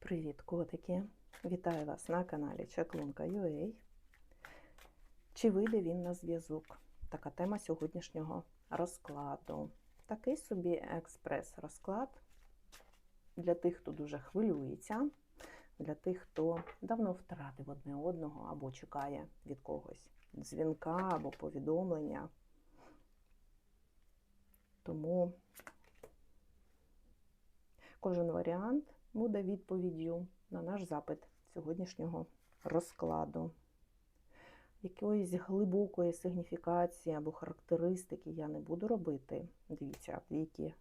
Привіт, котики! Вітаю вас на каналі Чаклунка.ua. Чи вийде він на зв'язок? Така тема сьогоднішнього розкладу. Такий собі експрес-розклад для тих, хто дуже хвилюється, для тих, хто давно втратив одне одного або чекає від когось дзвінка або повідомлення. Тому кожен варіант буде відповіддю на наш запит сьогоднішнього розкладу. Якоїсь глибокої сигніфікації або характеристики я не буду робити. Дивіться, віки,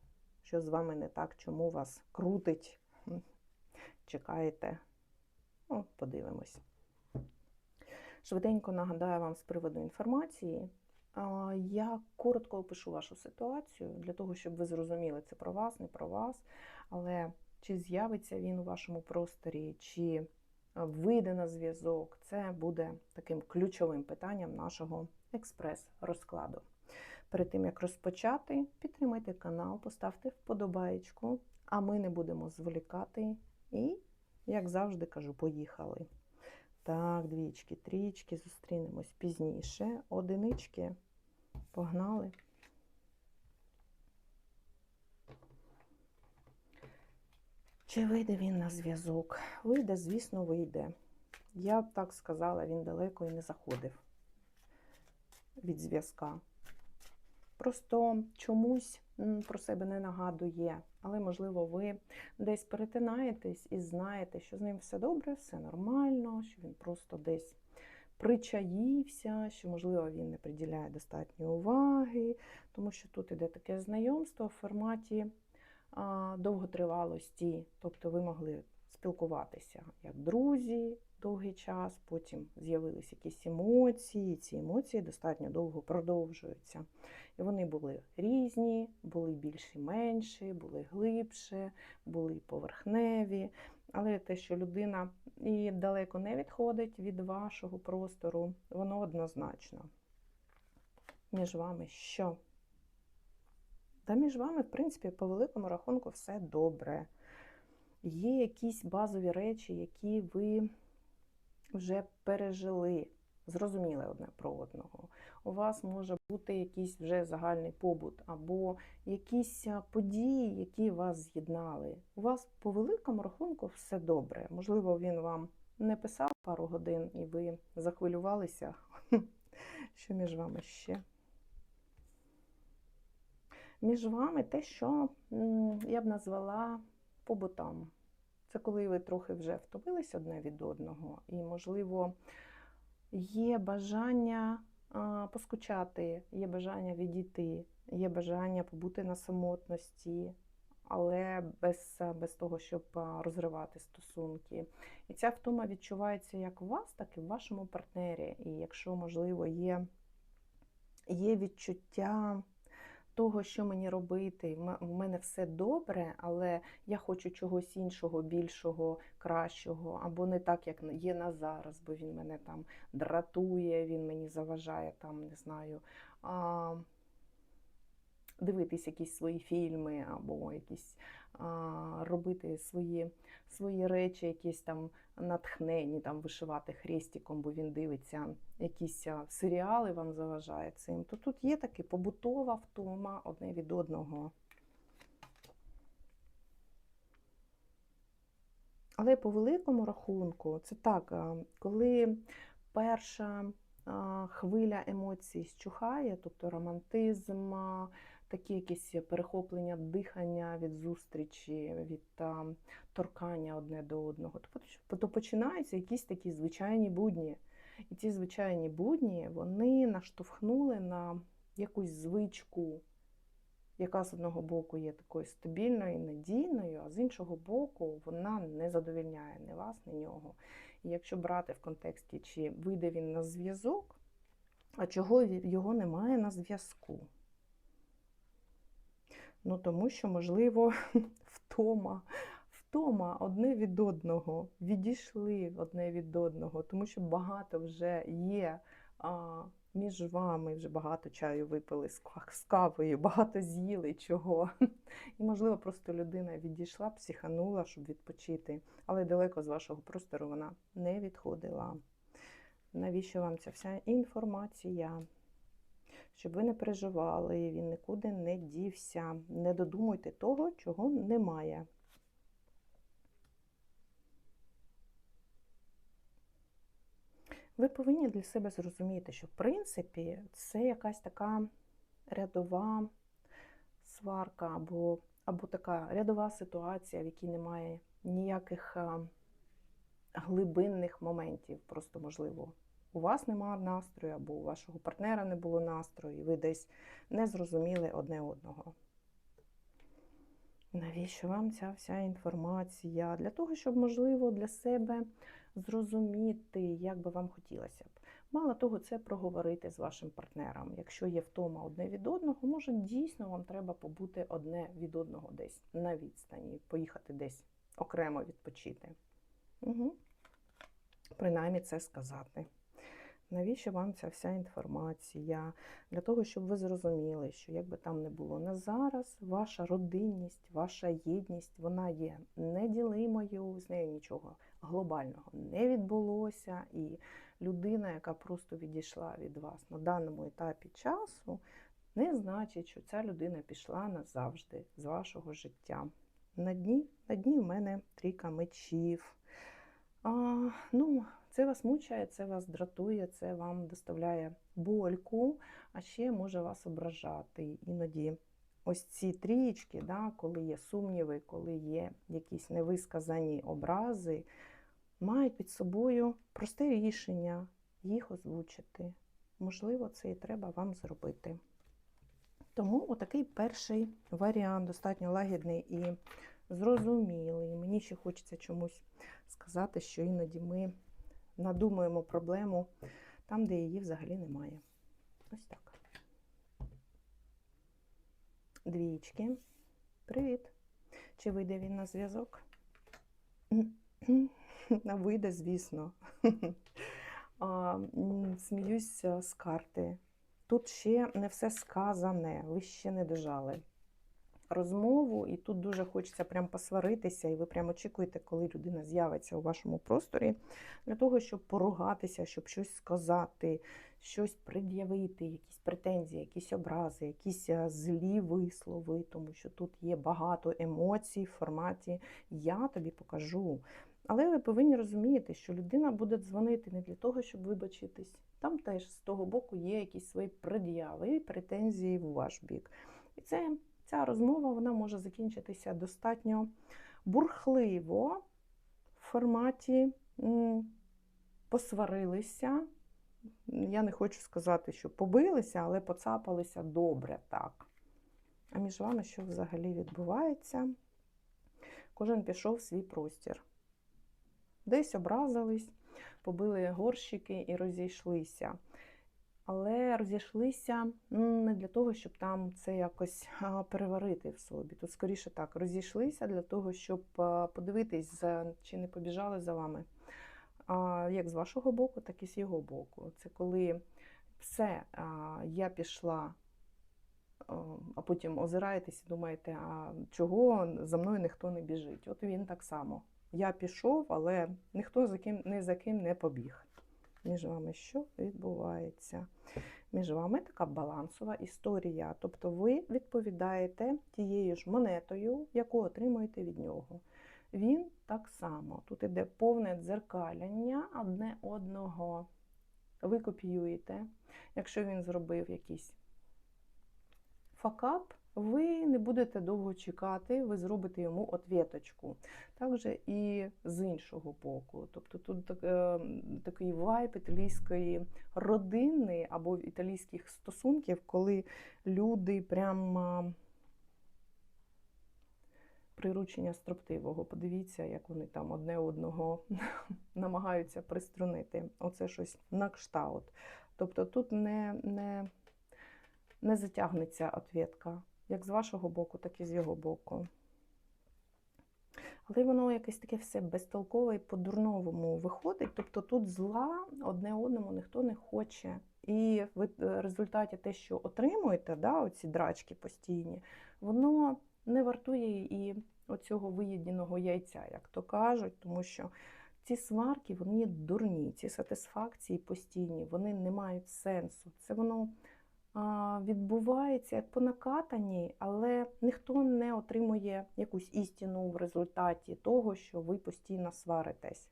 що з вами не так, чому вас крутить. Чекаєте? Ну, подивимось. Швиденько нагадаю вам з приводу інформації. Я коротко опишу вашу ситуацію для того, щоб ви зрозуміли, це про вас, не про вас. Але чи з'явиться він у вашому просторі, чи вийде на зв'язок, це буде таким ключовим питанням нашого експрес-розкладу. Перед тим, як розпочати, підтримайте канал, поставте вподобаєчку, а ми не будемо зволікати. І, як завжди кажу, поїхали. Так, двічки, трічки, зустрінемось пізніше. Одинички. Погнали. Чи вийде він на зв'язок? Вийде, звісно, вийде. Я б так сказала, він далеко і не заходив від зв'язка. Просто чомусь про себе не нагадує, але, можливо, ви десь перетинаєтесь і знаєте, що з ним все добре, все нормально, що він просто десь причаївся, що, можливо, він не приділяє достатньо уваги, тому що тут іде таке знайомство в форматі довготривалості, тобто ви могли спілкуватися як друзі довгий час, потім з'явилися якісь емоції, ці емоції достатньо довго продовжуються. І вони були різні, були більші менші, були глибше, були поверхневі. Але те, що людина і далеко не відходить від вашого простору, воно однозначно. Між вами що? Та між вами, в принципі, по великому рахунку, все добре. Є якісь базові речі, які ви вже пережили, зрозуміли одне про одного. У вас може бути якийсь вже загальний побут, або якісь події, які вас з'єднали. У вас по великому рахунку все добре. Можливо, він вам не писав пару годин, і ви захвилювалися, що між вами ще. Між вами те, що я б назвала побутом. Це коли ви трохи вже втомились одне від одного, і, можливо, є бажання поскучати, є бажання відійти, є бажання побути на самотності, але без без того, щоб розривати стосунки. І ця втома відчувається як у вас, так і в вашому партнері. І якщо, можливо, є, є відчуття того, що мені робити, в мене все добре, але я хочу чогось іншого, більшого, кращого, або не так, як є на зараз, бо він мене там дратує, він мені заважає там, не знаю. Дивитись якісь свої фільми, або якісь а, робити свої свої речі, якісь там натхнені, там вишивати хрестиком, бо він дивиться якісь серіали, вам заважає цим. То тут є таке побутова втома одне від одного. Але по великому рахунку, це так, коли перша хвиля емоцій щухає, тобто романтизм, такі якісь перехоплення дихання від зустрічі, від а, торкання одне до одного, то, то починаються якісь такі звичайні будні. І ці звичайні будні вони наштовхнули на якусь звичку, яка з одного боку є такою стабільною, надійною, а з іншого боку, вона не задовільняє ні вас, ні нього. І якщо брати в контексті, чи вийде він на зв'язок, а чого його немає на зв'язку? Ну, тому що, можливо, втома, втома одне від одного, відійшли одне від одного, тому що багато вже є а, між вами вже багато чаю випили з кавою, багато з'їли чого. І, можливо, просто людина відійшла, психанула, щоб відпочити, але далеко з вашого простору вона не відходила. Навіщо вам ця вся інформація? Щоб ви не переживали, він нікуди не дівся. Не додумуйте того, чого немає. Ви повинні для себе зрозуміти, що в принципі це якась така рядова сварка або, або така рядова ситуація, в якій немає ніяких глибинних моментів. Просто можливо, у вас немає настрою, або у вашого партнера не було настрою, і ви десь не зрозуміли одне одного. Навіщо вам ця вся інформація? Для того, щоб, можливо, для себе зрозуміти, як би вам хотілося б. Мало того, це проговорити з вашим партнером. Якщо є втома одне від одного, може дійсно вам треба побути одне від одного десь на відстані, поїхати десь окремо відпочити. Угу. Принаймні це сказати. Навіщо вам ця вся інформація? Для того, щоб ви зрозуміли, що як би там не було на зараз, ваша родинність, ваша єдність, вона є неділимою, з нею нічого глобального не відбулося. І людина, яка просто відійшла від вас на даному етапі часу, не значить, що ця людина пішла назавжди з вашого життя. На дні, на дні в мене трійка мечів. А, ну, це вас мучає, це вас дратує, це вам доставляє больку, а ще може вас ображати. Іноді ось ці трієчки, да, коли є сумніви, коли є якісь невисказані образи, мають під собою просте рішення їх озвучити. Можливо, це і треба вам зробити. Тому отакий перший варіант достатньо лагідний і зрозумілий. Мені ще хочеться чомусь сказати, що іноді ми надумуємо проблему там, де її взагалі немає. Ось так. Двічки. Привіт. Чи вийде він на зв'язок? Вийде, звісно. Сміюсь з карти. Тут ще не все сказане, ви ще не дожали розмову, і тут дуже хочеться прям посваритися, і ви прям очікуєте, коли людина з'явиться у вашому просторі, для того, щоб поругатися, щоб щось сказати, щось пред'явити, якісь претензії, якісь образи, якісь злі вислови, тому що тут є багато емоцій в форматі Я тобі покажу. Але ви повинні розуміти, що людина буде дзвонити не для того, щоб вибачитись. Там теж з того боку є якісь свої пред'яви і претензії в ваш бік. І це ця розмова вона може закінчитися достатньо бурхливо в форматі посварилися. Я не хочу сказати, що побилися, але поцапалися добре так. А між вами що взагалі відбувається? Кожен пішов в свій простір. Десь образились, побили горщики і розійшлися але розійшлися не для того, щоб там це якось переварити в собі. Тут, скоріше так, розійшлися для того, щоб подивитись, чи не побіжали за вами. Як з вашого боку, так і з його боку. Це коли все, я пішла, а потім озираєтесь і думаєте, а чого за мною ніхто не біжить. От він так само. Я пішов, але ніхто за ким, ні за ким не побіг між вами що відбувається? Між вами така балансова історія. Тобто ви відповідаєте тією ж монетою, яку отримуєте від нього. Він так само. Тут іде повне дзеркаляння одне одного. Ви копіюєте. Якщо він зробив якийсь факап, ви не будете довго чекати, ви зробите йому отвіточку. Також і з іншого боку. Тобто тут е, такий вайб італійської родини або італійських стосунків, коли люди прямо приручення строптивого. Подивіться, як вони там одне одного намагаються приструнити. Оце щось на кшталт. Тобто тут не, не, не затягнеться отвітка як з вашого боку, так і з його боку. Але воно якесь таке все безтолкове і по-дурновому виходить. Тобто тут зла одне одному ніхто не хоче. І е, в результаті те, що отримуєте, да, оці драчки постійні, воно не вартує і оцього виїденого яйця, як то кажуть, тому що ці сварки вони дурні, ці сатисфакції постійні, вони не мають сенсу. Це воно відбувається як по накатанні, але ніхто не отримує якусь істину в результаті того, що ви постійно сваритесь.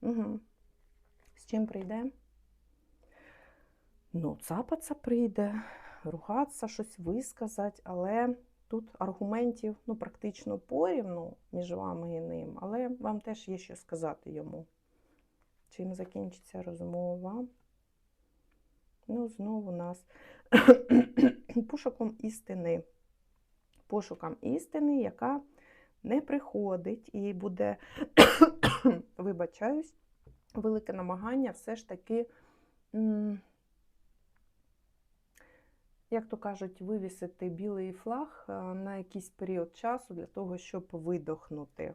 Угу. З чим прийде? Ну, цапаться прийде, ругатися, щось висказати, але тут аргументів ну, практично порівну між вами і ним, але вам теж є що сказати йому. Чим закінчиться розмова? Ну, знову нас пошуком істини. Пошуком істини, яка не приходить, і буде, вибачаюсь, велике намагання все ж таки, як то кажуть, вивісити білий флаг е, на якийсь період часу для того, щоб видохнути.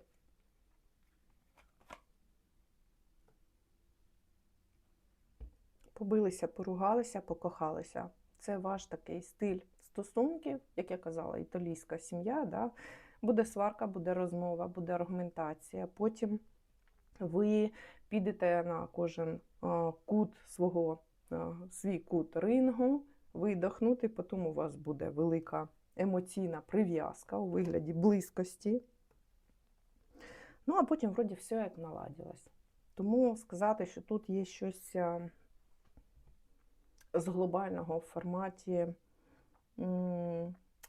Побилися, поругалися, покохалися. Це ваш такий стиль стосунків, як я казала, італійська сім'я. Да? Буде сварка, буде розмова, буде аргументація. Потім ви підете на кожен кут свого, свій кут рингу, видохнути, потім у вас буде велика емоційна прив'язка у вигляді близькості. Ну, а потім, вроді, все як наладилось. Тому сказати, що тут є щось з глобального в форматі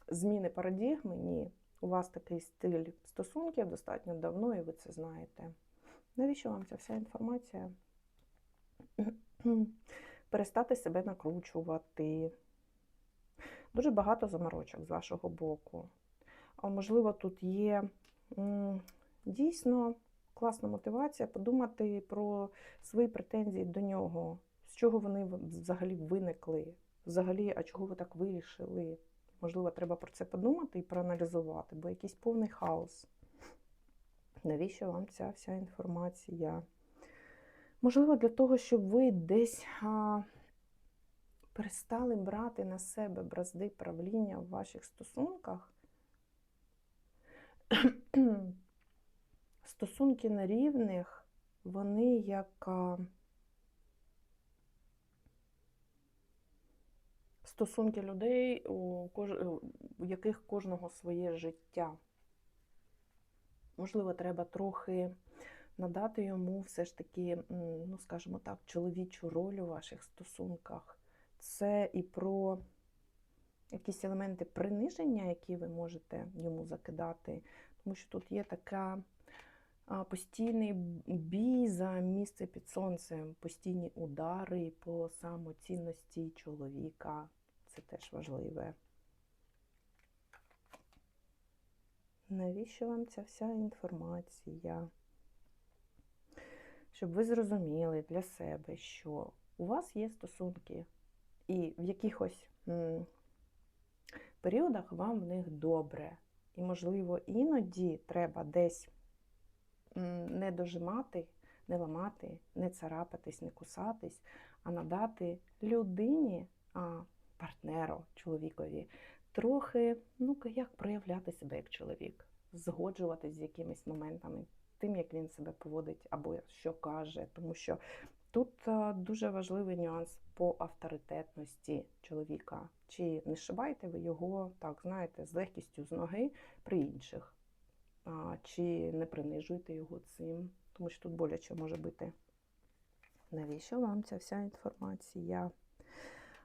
зміни парадігми, ні. У вас такий стиль стосунків достатньо давно, і ви це знаєте. Навіщо вам ця вся інформація? Перестати себе накручувати. Дуже багато заморочок з вашого боку. А можливо, тут є дійсно класна мотивація подумати про свої претензії до нього, чого вони взагалі виникли. Взагалі, а чого ви так вирішили? Можливо, треба про це подумати і проаналізувати, бо якийсь повний хаос. Навіщо вам ця вся інформація? Можливо, для того, щоб ви десь а, перестали брати на себе бразди правління в ваших стосунках. Стосунки на рівних, вони як стосунки людей, у, у яких кожного своє життя. Можливо, треба трохи надати йому все ж таки, ну, скажімо так, чоловічу роль у ваших стосунках. Це і про якісь елементи приниження, які ви можете йому закидати, тому що тут є така постійний бій за місце під сонцем, постійні удари по самоцінності чоловіка. Це теж важливе. Навіщо вам ця вся інформація? Щоб ви зрозуміли для себе, що у вас є стосунки, і в якихось періодах вам в них добре. І, можливо, іноді треба десь не дожимати, не ламати, не царапатись, не кусатись, а надати людині, а, партнеру, чоловікові трохи, ну як проявляти себе як чоловік, згоджуватись з якимись моментами, тим, як він себе поводить або що каже. Тому що тут дуже важливий нюанс по авторитетності чоловіка. Чи не шибаєте ви його, так, знаєте, з легкістю з ноги при інших, чи не принижуєте його цим, тому що тут боляче може бути. Навіщо вам ця вся інформація?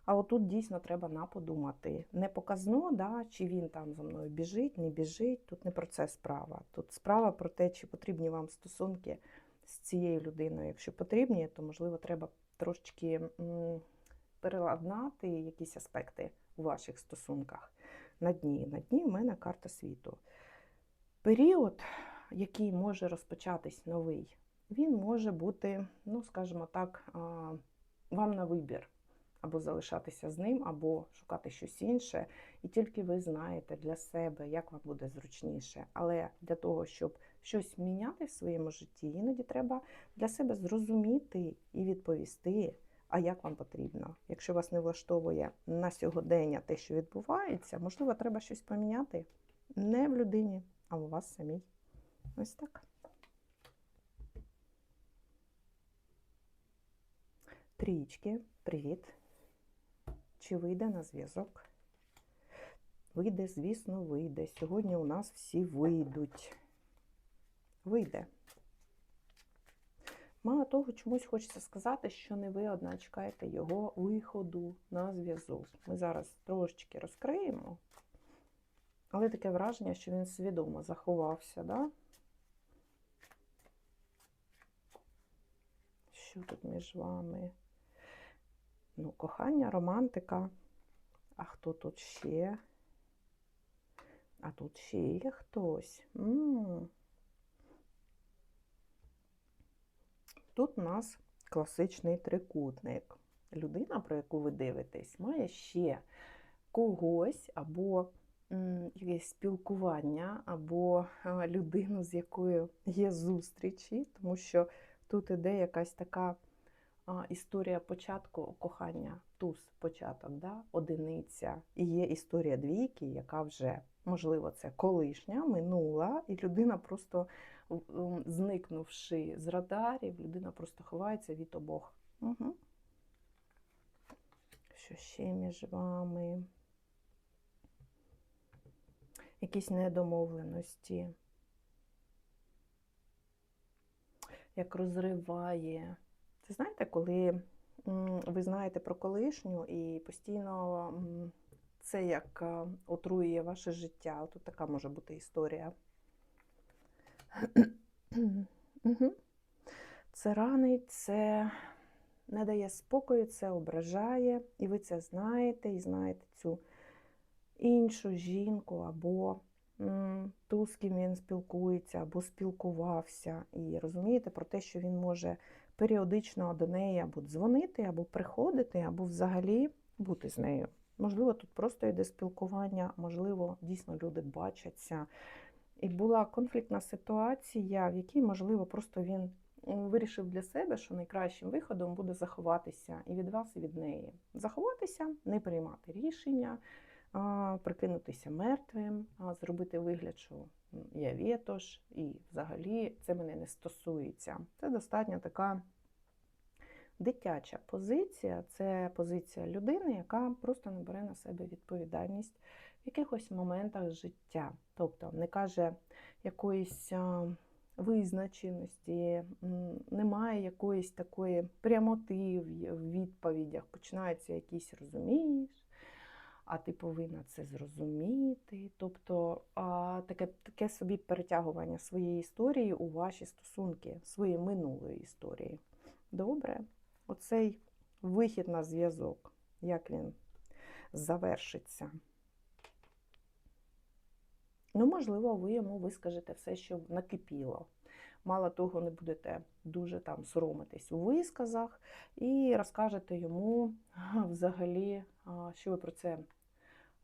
А отут дійсно треба наподумати. Не показно, да, чи він там за мною біжить, не біжить. Тут не про це справа. Тут справа про те, чи потрібні вам стосунки з цією людиною. Якщо потрібні, то, можливо, треба трошечки переладнати якісь аспекти у ваших стосунках. На дні. На дні в мене карта світу. Період, який може розпочатись новий, він може бути, ну, скажімо так, вам на вибір. Або залишатися з ним, або шукати щось інше. І тільки ви знаєте для себе, як вам буде зручніше. Але для того, щоб щось міняти в своєму житті, іноді треба для себе зрозуміти і відповісти, а як вам потрібно. Якщо вас не влаштовує на сьогодення те, що відбувається, можливо, треба щось поміняти не в людині, а у вас самій. Ось так. Трічки, привіт. Чи вийде на зв'язок? Вийде, звісно, вийде. Сьогодні у нас всі вийдуть. Вийде. Мало того, чомусь хочеться сказати, що не ви одна чекаєте його виходу на зв'язок. Ми зараз трошечки розкриємо, але таке враження, що він свідомо заховався, да? Що тут між вами? Ну, кохання, романтика. А хто тут ще? А тут ще є хтось. М -м -м. Тут у нас класичний трикутник. Людина, про яку ви дивитесь, має ще когось або якесь спілкування, або а, людину, з якою є зустрічі, тому що тут іде якась така історія початку кохання, туз початок, да? одиниця. І є історія двійки, яка вже, можливо, це колишня, минула, і людина просто зникнувши з радарів, людина просто ховається від обох. Угу. Що ще між вами? Якісь недомовленості. Як розриває. Це знаєте, коли ви знаєте про колишню і постійно це як отруює ваше життя. Тут така може бути історія. Це ранить, це не дає спокою, це ображає, і ви це знаєте, і знаєте цю іншу жінку, або ту, з ким він спілкується, або спілкувався. І розумієте про те, що він може періодично до неї або дзвонити, або приходити, або взагалі бути з нею. Можливо, тут просто йде спілкування, можливо, дійсно люди бачаться. І була конфліктна ситуація, в якій, можливо, просто він вирішив для себе, що найкращим виходом буде заховатися і від вас, і від неї. Заховатися, не приймати рішення, прикинутися мертвим, зробити вигляд, що я вєтош, і взагалі це мене не стосується. Це достатньо така дитяча позиція, це позиція людини, яка просто не бере на себе відповідальність в якихось моментах життя. Тобто не каже якоїсь визначеності, немає якоїсь такої прямоти в відповідях, починаються якісь розумієш. А ти повинна це зрозуміти. Тобто таке таке собі перетягування своєї історії у ваші стосунки, своєї минулої історії. Добре? Оцей вихід на зв'язок, як він завершиться. Ну, можливо, ви йому вискажете все, що накипіло. Мало того, не будете дуже там соромитись у висказах, і розкажете йому взагалі, що ви про це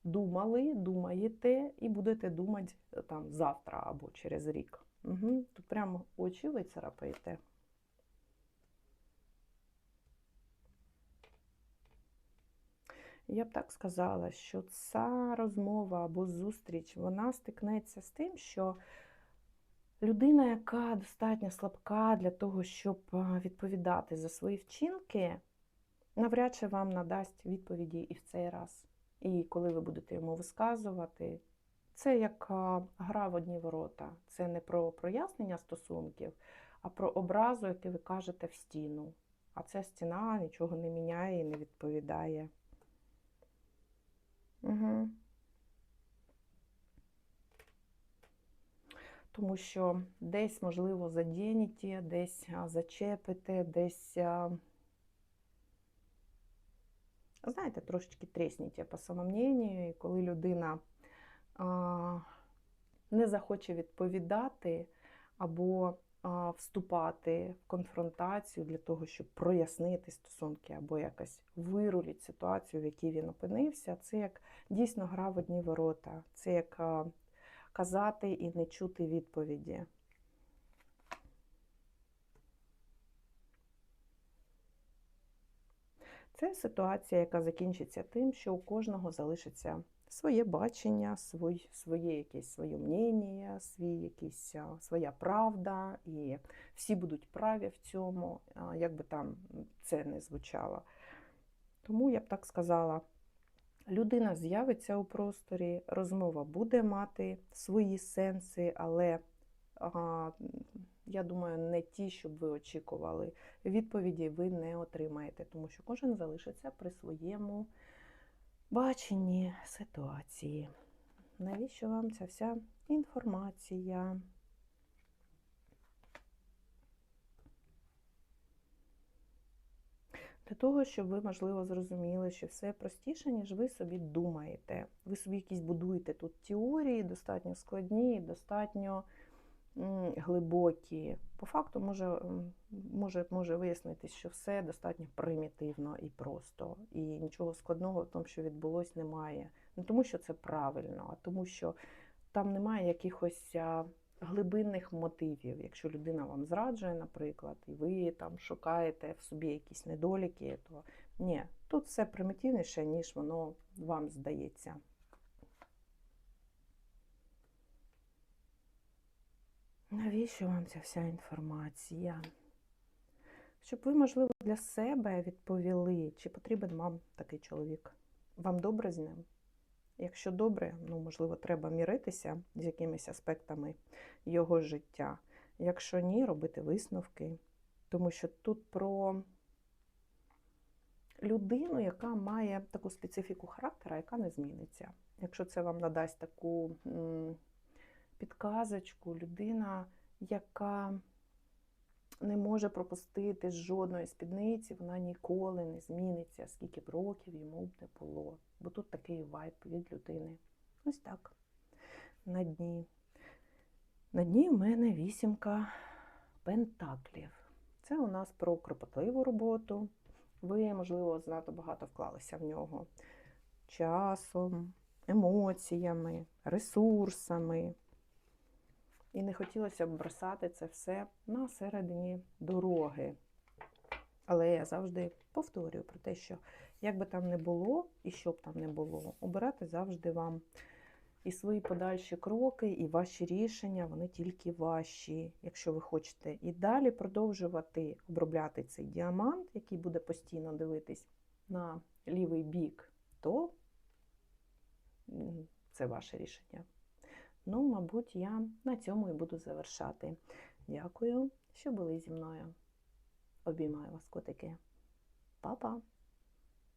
думали, думаєте, і будете думати там завтра або через рік. Угу. Тут прямо очі ви Я б так сказала, що ця розмова або зустріч вона стикнеться з тим, що людина, яка достатньо слабка для того, щоб відповідати за свої вчинки, навряд чи вам надасть відповіді і в цей раз. І коли ви будете йому висказувати, це як гра в одні ворота. Це не про прояснення стосунків, а про образу, яку ви кажете в стіну. А ця стіна нічого не міняє і не відповідає. Угу. Тому що десь, можливо, задініті, десь зачепите, десь, знаєте, трошечки тресніте по самомнению, і коли людина не захоче відповідати, або вступати в конфронтацію для того, щоб прояснити стосунки або якось вирулити ситуацію, в якій він опинився. Це як дійсно гра в одні ворота. Це як казати і не чути відповіді. Це ситуація, яка закінчиться тим, що у кожного залишиться своє бачення, свій, своє якесь своє мнення, свій якийсь, своя правда, і всі будуть праві в цьому, як би там це не звучало. Тому я б так сказала, людина з'явиться у просторі, розмова буде мати свої сенси, але а, я думаю, не ті, щоб ви очікували. Відповіді ви не отримаєте, тому що кожен залишиться при своєму баченні ситуації. Навіщо вам ця вся інформація? Для того, щоб ви, можливо, зрозуміли, що все простіше, ніж ви собі думаєте. Ви собі якісь будуєте тут теорії, достатньо складні, достатньо глибокі. По факту може, може, може вияснитись, що все достатньо примітивно і просто. І нічого складного в тому, що відбулось, немає. Не тому, що це правильно, а тому, що там немає якихось глибинних мотивів. Якщо людина вам зраджує, наприклад, і ви там шукаєте в собі якісь недоліки, то ні, тут все примітивніше, ніж воно вам здається. Навіщо вам ця вся інформація? Щоб ви, можливо, для себе відповіли, чи потрібен вам такий чоловік. Вам добре з ним? Якщо добре, ну, можливо, треба міритися з якимись аспектами його життя. Якщо ні, робити висновки. Тому що тут про людину, яка має таку специфіку характера, яка не зміниться. Якщо це вам надасть таку підказочку, людина, яка не може пропустити жодної спідниці, вона ніколи не зміниться, скільки б років йому б не було. Бо тут такий вайб від людини. Ось так. На дні. На дні в мене вісімка пентаклів. Це у нас про кропотливу роботу. Ви, можливо, занадто багато вклалися в нього часом, емоціями, ресурсами. І не хотілося б бросати це все на середині дороги. Але я завжди повторюю про те, що як би там не було, і що б там не було, обирати завжди вам і свої подальші кроки, і ваші рішення, вони тільки ваші. Якщо ви хочете і далі продовжувати обробляти цей діамант, який буде постійно дивитись на лівий бік, то це ваше рішення. Ну, мабуть, я на цьому і буду завершати. Дякую, що були зі мною. Обіймаю вас, котики. Па-па!